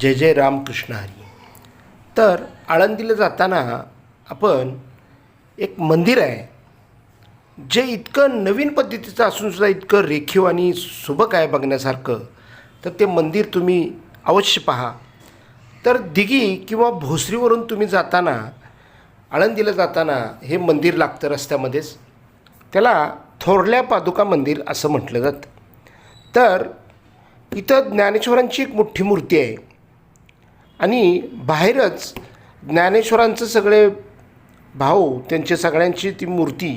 जय जय रामकृष्ण हरी. तर आळंदीला जाताना आपण एक मंदिर आहे जे इतकं नवीन पद्धतीचं असूनसुद्धा इतकं रेखीव आणि सुबक आहे बघण्यासारखं. तर ते मंदिर तुम्ही अवश्य पहा. तर दिघी किंवा भोसरीवरून तुम्ही जाताना आळंदीला जाताना हे मंदिर लागतं रस्त्यामध्येच. त्याला थोरल्या पादुका मंदिर असं म्हटलं जातं. तर इथं ज्ञानेश्वरांची एक मोठी मूर्ती आहे. आणि बाहेरच ज्ञानेश्वरांचं सगळे भाऊ त्यांच्या सगळ्यांची ती मूर्ती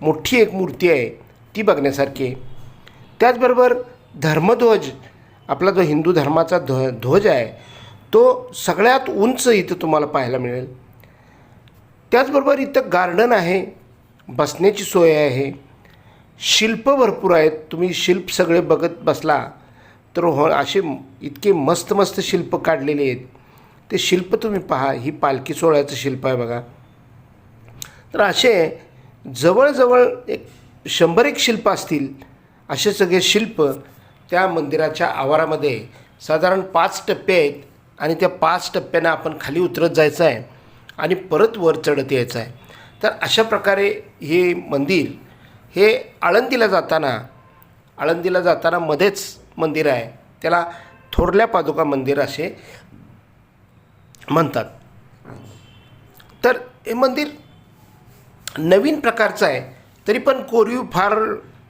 मोठी एक मूर्ती आहे ती बघण्यासारखी आहे. त्याचबरोबर धर्मध्वज आपला जो हिंदू धर्माचा ध्व ध्वज आहे तो सगळ्यात उंच इथं तुम्हाला पाहायला मिळेल. त्याचबरोबर इथं गार्डन आहे बसण्याची सोय आहे शिल्प भरपूर आहेत. तुम्ही शिल्प सगळे बघत बसला तर हो असे इतके मस्त मस्त शिल्प काढलेले आहेत. ते शिल्प तुम्ही पहा ही पालखी सोहळ्याचं शिल्प आहे बघा. तर असे जवळजवळ एक शंभर एक शिल्प असतील असे सगळे शिल्प त्या मंदिराच्या आवारामध्ये साधारण पाच टप्पे आहेत आणि त्या पाच टप्प्यांना आपण खाली उतरत जायचं आहे आणि परत वर चढत यायचं आहे. तर अशा प्रकारे हे मंदिर हे आळंदीला जाताना आळंदीला जाताना मध्येच मंदिर आहे. त्याला थोरल्या पादुका मंदिर असे म्हणतात. तर हे मंदिर नवीन प्रकारचं आहे. तरी पण कोरीव फार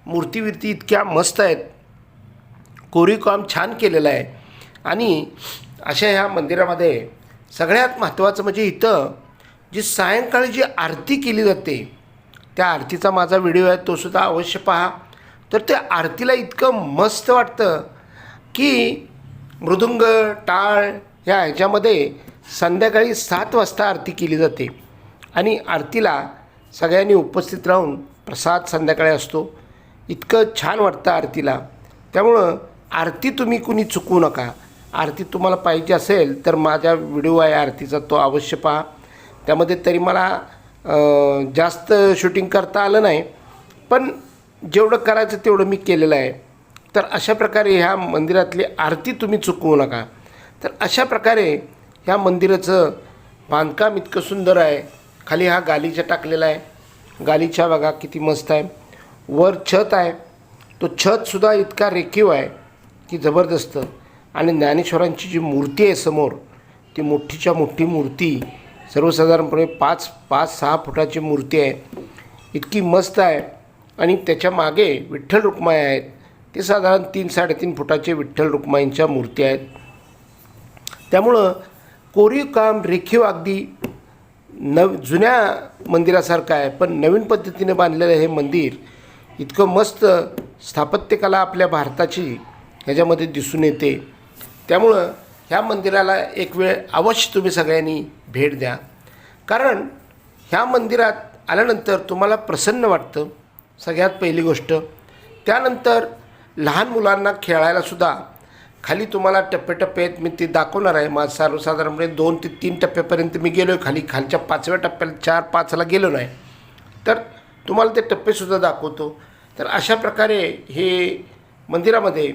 मूर्तीविर्ती इतक्या मस्त आहेत. कोरीव काम छान केलेलं आहे. आणि अशा ह्या मंदिरामध्ये सगळ्यात महत्त्वाचं म्हणजे इथं जी सायंकाळी जी आरती केली जाते त्या आरतीचा माझा व्हिडिओ आहे तोसुद्धा अवश्य पहा. तर त्या आरतीला इतकं मस्त वाटतं की मृदुंग टाळ ह्या ह्याच्यामध्ये संध्याकाळी सात वाजता आरती केली जाते आणि आरतीला सगळ्यांनी उपस्थित राहून प्रसाद संध्याकाळी असतो. इतकं छान वाटतं आरतीला. त्यामुळं आरती तुम्ही कुणी चुकवू नका. आरती तुम्हाला पाहिजे असेल तर माझा व्हिडिओ आहे आरतीचा तो अवश्य पहा. त्यामध्ये तरी मला जास्त शूटिंग करता आलं नाही. पण जेवढं करायचं तेवढं मी केलेलं आहे. तर अशा प्रकारे ह्या मंदिरातली आरती तुम्ही चुकवू नका. तर अशा प्रकारे ह्या मंदिराचं बांधकाम इतकं सुंदर आहे. खाली हा गालीचा टाकलेला आहे. गालीचा बघा किती मस्त आहे. वर छत आहे. तो छतसुद्धा इतका रेखीव आहे की जबरदस्त. आणि ज्ञानेश्वरांची जी मूर्ती आहे समोर ती मोठीच्या मोठी मूर्ती सर्वसाधारणपणे पाच पाच सहा फुटाची मूर्ती आहे. इतकी मस्त आहे. आणि त्याच्यामागे विठ्ठल रुक्माई आहेत. ते साधारण तीन साडेतीन फुटाचे विठ्ठल रुक्माईंच्या मूर्ती आहेत. त्यामुळं कोरीव काम रेखीव अगदी नव जुन्या मंदिरासारखं आहे पण नवीन पद्धतीने बांधलेलं हे मंदिर इतकं मस्त स्थापत्यकला आपल्या भारताची ह्याच्यामध्ये दिसून येते. त्यामुळं ह्या मंदिराला एक वेळ अवश्य तुम्ही सगळ्यांनी भेट द्या. कारण ह्या मंदिरात आल्यानंतर तुम्हाला प्रसन्न वाटतं सगळ्यात पहिली गोष्ट. त्यानंतर लहान मुलांना खेळायलासुद्धा खाली तुम्हाला टप्पेटप्पे आहेत मी ते दाखवणार आहे. माझं सर्वसाधारणपणे दोन ते तीन टप्प्यापर्यंत मी गेलो आहे खाली. खालच्या पाचव्या टप्प्याला चार पाचला गेलो नाही. तर तुम्हाला ते टप्पेसुद्धा दाखवतो. तर अशा प्रकारे हे मंदिरामध्ये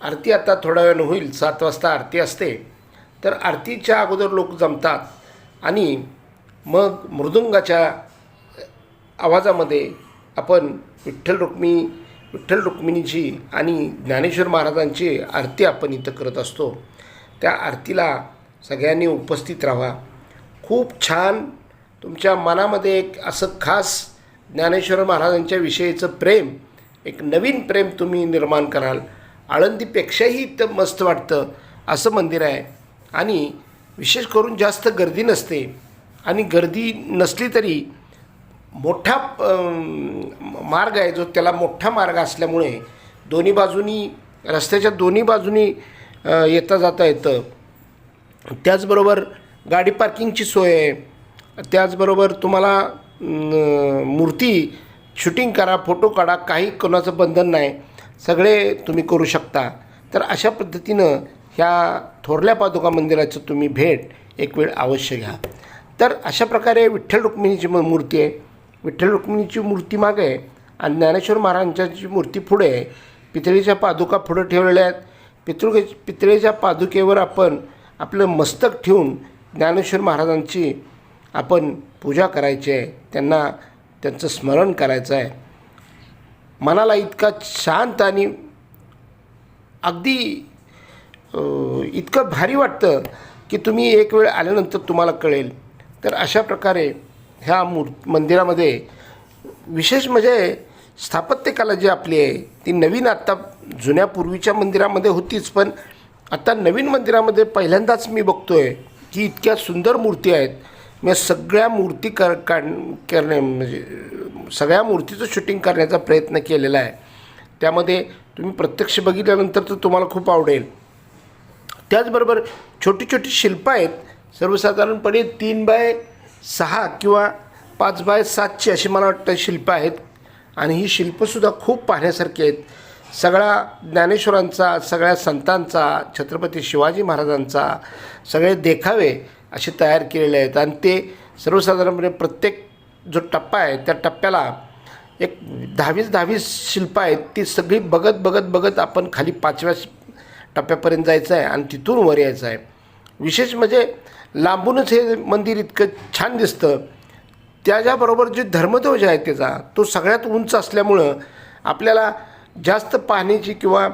आरती आता थोड्या वेळानं होईल सात वाजता आरती असते. तर आरतीच्या अगोदर लोक जमतात आणि मग मृदुंगाच्या आवाजामध्ये आपण विठ्ठल रुक्मी विठ्ठल रुक्मिणीची आणि ज्ञानेश्वर महाराजांची आरती आपण इथं करत असतो. त्या आरतीला सगळ्यांनी उपस्थित राहा. खूप छान तुमच्या मनामध्ये एक असं खास ज्ञानेश्वर महाराजांच्या विषयीचं प्रेम एक नवीन प्रेम तुम्ही निर्माण कराल. आळंदीपेक्षाही इथं मस्त वाटतं असं मंदिर आहे. आणि विशेष करून जास्त गर्दी नसते. आणि गर्दी नसली तरी मोठा मार्ग आहे जो त्याला मोठा मार्ग असल्यामुळे दोन्ही बाजूनी रस्त्याच्या दोन्ही बाजूनी येता जाता येतं. त्याचबरोबर गाडी पार्किंगची सोय आहे. त्याचबरोबर तुम्हाला मूर्ती शूटिंग करा फोटो काढा काही कोणाचं बंधन नाही. सगळे तुम्ही करू शकता. तर अशा पद्धतीनं ह्या थोरल्या पादुका मंदिराचं तुम्ही भेट एक वेळ अवश्य घ्या. तर अशा प्रकारे विठ्ठल रुक्मिणीची मूर्ती आहे. विठ्ठल रुक्मिणीची मूर्ती मागे आहे आणि ज्ञानेश्वर महाराजांची मूर्ती पुढे आहे. पितळीच्या पादुका पुढं ठेवलेल्या आहेत. पितृ पितळेच्या पादुकेवर आपण आपलं मस्तक ठेवून ज्ञानेश्वर महाराजांची आपण पूजा करायची आहे. त्यांना त्यांचं स्मरण करायचं आहे. मनाला इतका शांत आणि अगदी इतकं भारी वाटतं की तुम्ही एक वेळ आल्यानंतर तुम्हाला कळेल. तर अशा प्रकारे ह्या मूर मंदिरामध्ये विशेष म्हणजे स्थापत्यकला जी आपली आहे ती नवीन आत्ता जुन्या पूर्वीच्या मंदिरामध्ये होतीच पण आता नवीन मंदिरामध्ये पहिल्यांदाच मी बघतो आहे की इतक्या सुंदर मूर्ती आहेत. मी सगळ्या मूर्ती कर काढ करणे म्हणजे सगळ्या मूर्तीचं शूटिंग करण्याचा प्रयत्न केलेला आहे. त्यामध्ये तुम्ही प्रत्यक्ष बघितल्यानंतर तर तुम्हाला खूप आवडेल. त्याचबरोबर छोटी छोटी शिल्पं आहेत. सर्वसाधारणपणे तीन बाय सहा किंवा पाच बाय सातची अशी मला वाटतं शिल्पं आहेत. आणि ही शिल्पंसुद्धा खूप पाहण्यासारखी आहेत. सगळ्या ज्ञानेश्वरांचा सगळ्या संतांचा छत्रपती शिवाजी महाराजांचा सगळे देखावे असे तयार केलेले आहेत. आणि ते सर्वसाधारणपणे प्रत्येक जो टप्पा आहे त्या टप्प्याला एक दहावीस दहावीस शिल्पं आहेत. ती सगळी बघत बघत बघत आपण खाली पाचव्या टप्प्यापर्यंत जायचं आहे आणि तिथून वर यायचं आहे. विशेष म्हणजे लांबूनच हे मंदिर इतकं छान दिसतं. त्याच्याबरोबर जे धर्मध्वज आहे त्याचा तो सगळ्यात उंच असल्यामुळं आपल्याला जास्त पाहण्याची किंवा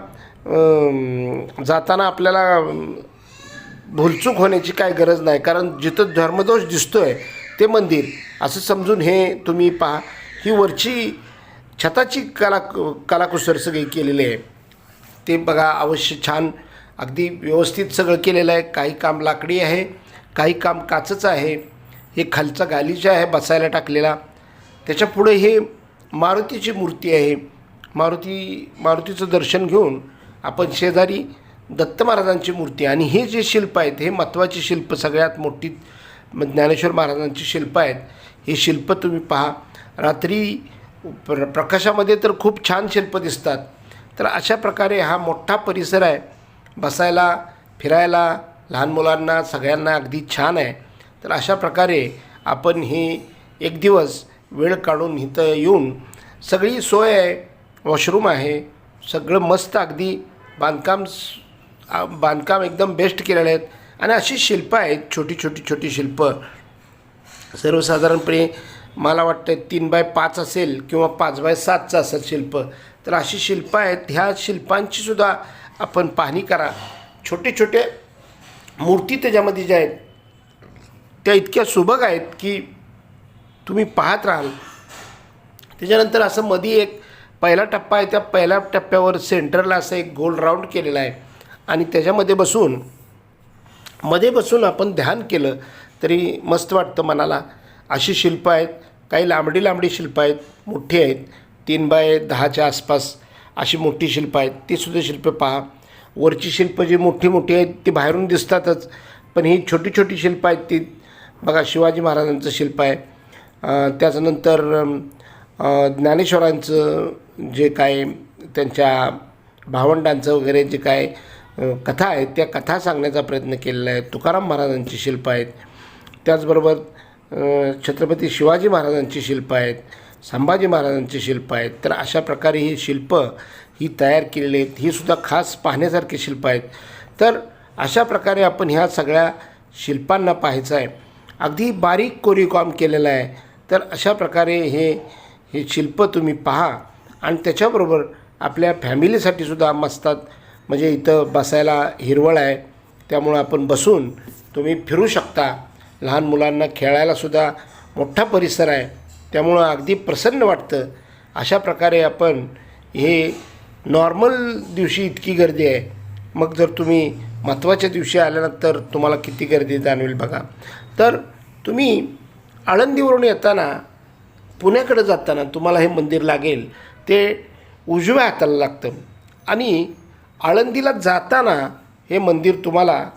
जाताना आपल्याला भुलचूक भूलचूक होण्याची काय गरज नाही. कारण जिथं धर्मदोष दिसतो आहे ते मंदिर. असं समजून हे तुम्ही पहा. ही वरची छताची कला कलाकुसर सगळी केलेली आहे. ते बघा अवश्य छान अगदी व्यवस्थित सगळं केलेलं आहे. काही काम लाकडी आहे. काही काम काचचं आहे. हे खालचा गालीचा आहे बसायला टाकलेला. त्याच्या पुढे हे मारुतीची मूर्ती आहे. मारुती मारुतीचं दर्शन घेऊन आपण शेजारी दत्त महाराजांची मूर्ती आणि हे जे शिल्प आहेत हे महत्त्वाची शिल्प सगळ्यात मोठी ज्ञानेश्वर महाराजांची शिल्प आहेत. हे शिल्प तुम्ही पहा. रात्री प्र प्रकाशामध्ये तर खूप छान शिल्प दिसतात. तर अशा प्रकारे हा मोठा परिसर आहे. बसायला फिरायला लहान मुलांना सगळ्यांना अगदी छान आहे. तर अशा प्रकारे आपण ही एक दिवस वेळ काढून इथं येऊन सगळी सोय आहे वॉशरूम आहे सगळं मस्त अगदी बांधकाम बांधकाम एकदम बेस्ट केलेले आहेत. आणि अशी शिल्पं आहेत छोटी छोटी छोटी शिल्पं. सर्वसाधारणपणे मला वाटतं तीन बाय पाच असेल किंवा पाच बाय सातचं असेल शिल्प. तर अशी शिल्पं आहेत ह्या शिल्पांची सुद्धा आपण पाहणी करा. छोटे छोटे मूर्ती त्याच्यामध्ये ज्या आहेत त्या इतक्या सुबक आहेत की तुम्ही पाहत राहाल. त्याच्यानंतर असं मध्ये एक पहिला टप्पा आहे त्या पहिल्या टप्प्यावर सेंटरला असं एक गोल राऊंड केलेला आहे. आणि त्याच्यामध्ये बसून मध्ये बसून आपण ध्यान केलं तरी मस्त वाटतं मनाला. अशी शिल्पं आहेत काही लांबडी लांबडी शिल्पं आहेत मोठी आहेत तीन बाय दहाच्या आसपास अशी मोठी शिल्पं आहेत ती सुद्धा शिल्पं पहा. वरची शिल्पं जी मोठी मोठी आहेत ती बाहेरून दिसतातच. पण ही छोटी छोटी शिल्पं आहेत ती. बघा शिवाजी महाराजांचं शिल्प आहे. त्याच्यानंतर ज्ञानेश्वरांचं जे काय त्यांच्या भावंडांचं वगैरे जे काय कथा आहेत त्या कथा सांगण्याचा प्रयत्न केलेला आहे. तुकाराम महाराजांची शिल्पं आहेत. त्याचबरोबर छत्रपती शिवाजी महाराजांची शिल्पं आहेत. संभाजी महाराजांची शिल्पं आहेत. तर अशा प्रकारे ही शिल्पं ही तयार केलेली आहेत. ही सुद्धा खास पाहण्यासारखी शिल्पं आहेत. तर अशा प्रकारे आपण ह्या सगळ्या शिल्पांना पाहायचं आहे. अगदी बारीक कोरीवकाम केलेलं आहे. तर अशा प्रकारे हे हे शिल्प तुम्ही पहा. आणि त्याच्याबरोबर आपल्या फॅमिलीसाठी सुद्धा मस्तात म्हणजे इथं बसायला हिरवळ आहे. त्यामुळं आपण बसून तुम्ही फिरू शकता. लहान मुलांना खेळायलासुद्धा मोठा परिसर आहे. त्यामुळं अगदी प्रसन्न वाटतं. अशा प्रकारे आपण हे नॉर्मल दिवशी इतकी गर्दी आहे. मग जर तुम्ही महत्त्वाच्या दिवशी आल्यानंतर तुम्हाला किती गर्दी जाणवेल बघा. तर तुम्ही आळंदीवरून येताना पुण्याकडे जाताना तुम्हाला हे मंदिर लागेल. ते उजव्या हाताला लागतं. आणि आळंदीला जाताना हे मंदिर तुम्हाला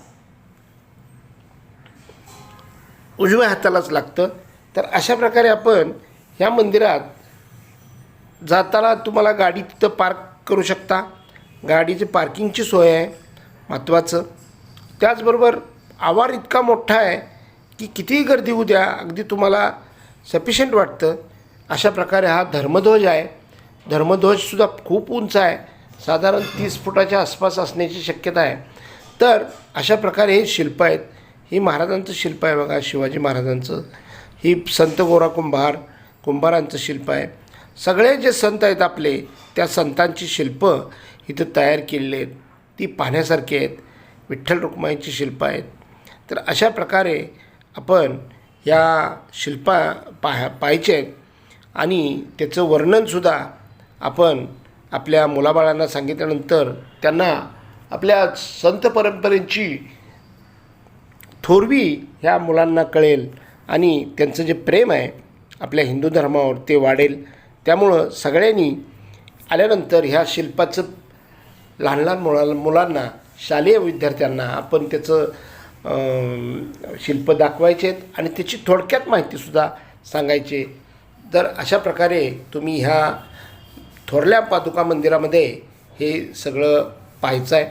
उजव्या हातालाच लागतं. तर अशा प्रकारे आपण ह्या मंदिरात जाताना तुम्हाला गाडी तिथं पार्क करू शकता. गाडीची पार्किंगची सोय आहे महत्त्वाचं. त्याचबरोबर आवार इतका मोठा आहे की कितीही गर्दी होऊ द्या अगदी तुम्हाला सफिशियंट वाटतं. अशा प्रकारे हा धर्मध्वज आहे. धर्मध्वजसुद्धा खूप उंच आहे. साधारण तीस फुटाच्या आसपास असण्याची शक्यता आहे. तर अशा प्रकारे हे शिल्प आहेत. ही महाराजांचं शिल्प आहे बघा शिवाजी महाराजांचं. ही संत गोरा कुंभार कुंभारांचं शिल्प आहे. सगळे जे संत आहेत आपले त्या संतांची शिल्पं इथं तयार केलेली आहेत. ती पाहण्यासारखी आहेत. विठ्ठल रुक्माईची शिल्पं आहेत. तर अशा प्रकारे आपण या शिल्पा पाह पाहायचे आहेत. आणि त्याचं वर्णनसुद्धा आपण आपल्या मुलाबाळांना सांगितल्यानंतर त्यांना आपल्या संत परंपरेची थोरवी ह्या मुलांना कळेल आणि त्यांचं जे प्रेम आहे आपल्या हिंदू धर्मावर ते वाढेल. त्यामुळं सगळ्यांनी आल्यानंतर ह्या शिल्पाचं लहान लहान मुला मुलांना शालेय विद्यार्थ्यांना आपण त्याचं शिल्प दाखवायचे आहेत आणि त्याची थोडक्यात माहितीसुद्धा सांगायचे. तर अशा प्रकारे तुम्ही ह्या थोरल्या पादुका मंदिरामध्ये हे सगळं पाहायचं आहे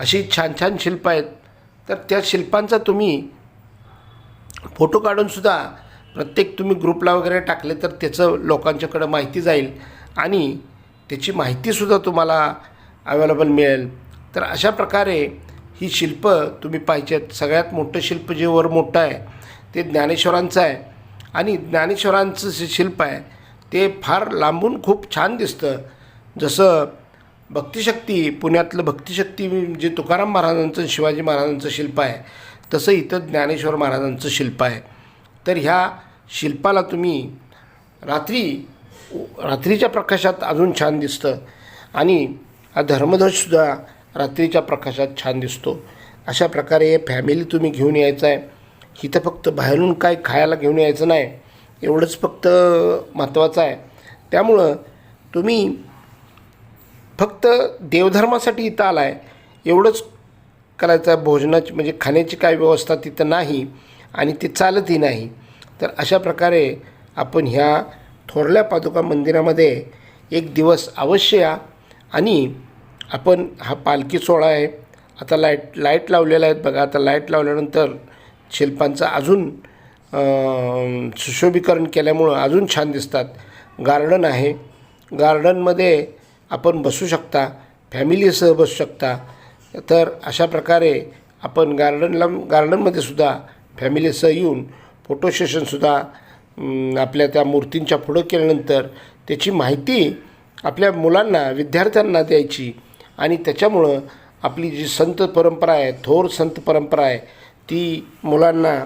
अशी छान छान शिल्प आहेत. तर त्या शिल्पांचा तुम्ही फोटो काढूनसुद्धा प्रत्येक तुम्ही ग्रुपला वगैरे टाकले तर त्याचं लोकांच्याकडं माहिती जाईल आणि त्याची माहितीसुद्धा तुम्हाला अवेलेबल मिळेल. तर अशा प्रकारे ही शिल्प तुम्ही पाहिजेत सगळ्यात मोठं शिल्प जे वर मोठं आहे ते ज्ञानेश्वरांचं आहे. आणि ज्ञानेश्वरांचं जे शिल्प आहे ते फार लांबून खूप छान दिसतं. जसं भक्तिशक्ती पुण्यातलं भक्तिशक्ती जे तुकाराम महाराजांचं शिवाजी महाराजांचं शिल्प आहे तसं इथं ज्ञानेश्वर महाराजांचं शिल्प आहे. तर ह्या शिल्पाला तुम्ही रात्री रात्रीच्या प्रकाशात अजून छान दिसतं. आणि हा धर्मध्वजसुद्धा रात्रीच्या प्रकाशात छान दिसतो. अशा प्रकारे फॅमिली तुम्ही घेऊन यायचं आहे. इथं फक्त बाहेरून काय खायला घेऊन यायचं नाही. एवढंच फक्त महत्त्वाचं आहे. त्यामुळं तुम्ही फक्त देवधर्मासाठी इथं आला आहे एवढंच करायचं आहे. भोजनाची म्हणजे खाण्याची काय व्यवस्था तिथं नाही. आणि ते चालतही नाही. तर अशा प्रकारे आपण ह्या थोरल्या पादुका मंदिरामध्ये एक दिवस अवश्य या आणि आपण हा पालखी सोहळा आहे. आता लाइट लाइट लावलेला आहेत बघा. आता लाइट लावल्यानंतर शिल्पांचं अजून सुशोभीकरण केल्यामुळं अजून छान दिसतात. गार्डन आहे. गार्डनमध्ये आपण बसू शकता. फॅमिलीसह बसू शकता. तर अशा प्रकारे आपण गार्डनला गार्डनमध्ये सुद्धा फॅमिलीसह येऊन फोटो सेशनसुद्धा आपल्या त्या मूर्तींच्या पुढं केल्यानंतर त्याची माहिती आपल्या मुलांना विद्यार्थ्यांना द्यायची. आणि त्याच्यामुळं आपली जी संत परंपरा आहे थोर संत परंपरा आहे ती मुलांना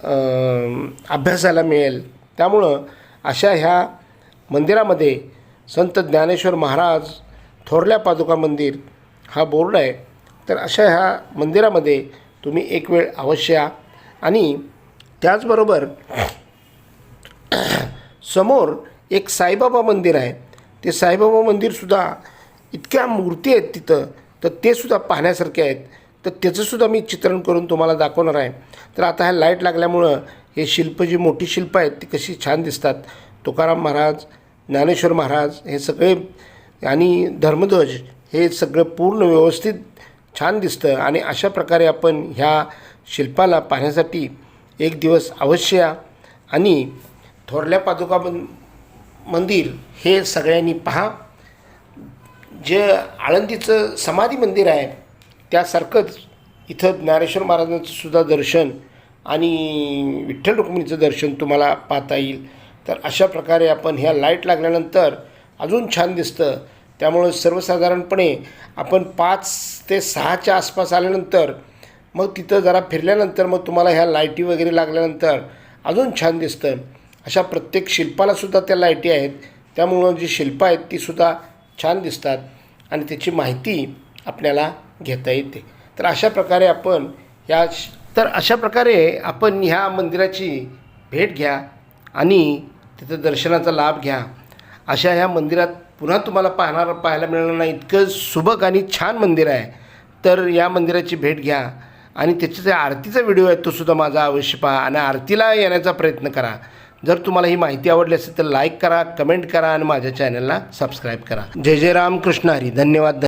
अभ्यासायला अभ्यासाला मिळेल. त्यामुळं अशा ह्या मंदिरामध्ये संत ज्ञानेश्वर महाराज थोरल्या पादुका मंदिर हा बोर्ड आहे. तर अशा ह्या मंदिरामध्ये तुम्ही एक वेळ अवश्य या. आणि त्याचबरोबर समोर एक साईबाबा मंदिर आहे. ते साईबाबा मंदिरसुद्धा इतक्या मूर्ती आहेत तिथं तर ते सुद्धा पाहण्यासारखे आहेत. तर त्याचंसुद्धा मी चित्रण करून तुम्हाला दाखवणार आहे. तर आता ह्या लाइट लागल्यामुळं हे शिल्प जी मोठी शिल्प आहेत ती कशी छान दिसतात. तुकाराम महाराज ज्ञानेश्वर महाराज हे सगळे आणि धर्मध्वज हे सगळं पूर्ण व्यवस्थित छान दिसतं. आणि अशा प्रकारे आपण ह्या शिल्पाला पाहण्यासाठी एक दिवस अवश्य या आणि थोरल्या पादुका मंदिर हे सगळ्यांनी पहा. जे आळंदीचं समाधी मंदिर आहे त्यासारखंच इथं ज्ञानेश्वर महाराजांचं सुद्धा दर्शन आणि विठ्ठल रुक्मिणीचं दर्शन तुम्हाला पाहता येईल. तर अशा प्रकारे आपण ह्या लाइट लागल्यानंतर अजून छान दिसतं. त्यामुळं सर्वसाधारणपणे आपण पाच ते सहाच्या आसपास आल्यानंतर मग तिथं जरा फिरल्यानंतर मग तुम्हाला ह्या लाईटी वगैरे लागल्यानंतर अजून छान दिसतं. अशा प्रत्येक शिल्पालासुद्धा त्या लाईटी आहेत. त्यामुळं जी शिल्पं आहेत तीसुद्धा छान दिसतात. आणि त्याची माहिती आपल्याला घेता येते. तर अशा प्रकारे आपण या श- तर अशा प्रकारे आपण ह्या मंदिराची भेट घ्या आणि तिथं दर्शनाचा लाभ घ्या. अशा ह्या मंदिरात पुन्हा तुम्हाला पाहणार पाहायला मिळणार नाही. इतकं सुबक आणि छान मंदिर आहे. तर या मंदिराची भेट घ्या. आणि त्याचा जे आरतीचा व्हिडिओ आहे तो सुद्धा माझा अवश्य पहा आणि आरतीला येण्याचा प्रयत्न करा. जर तुम्हाला ही माहिती आवडली असेल तर लाईक करा कमेंट करा आणि माझ्या चॅनलला सबस्क्राईब करा. जय जय राम कृष्ण हरी. धन्यवाद.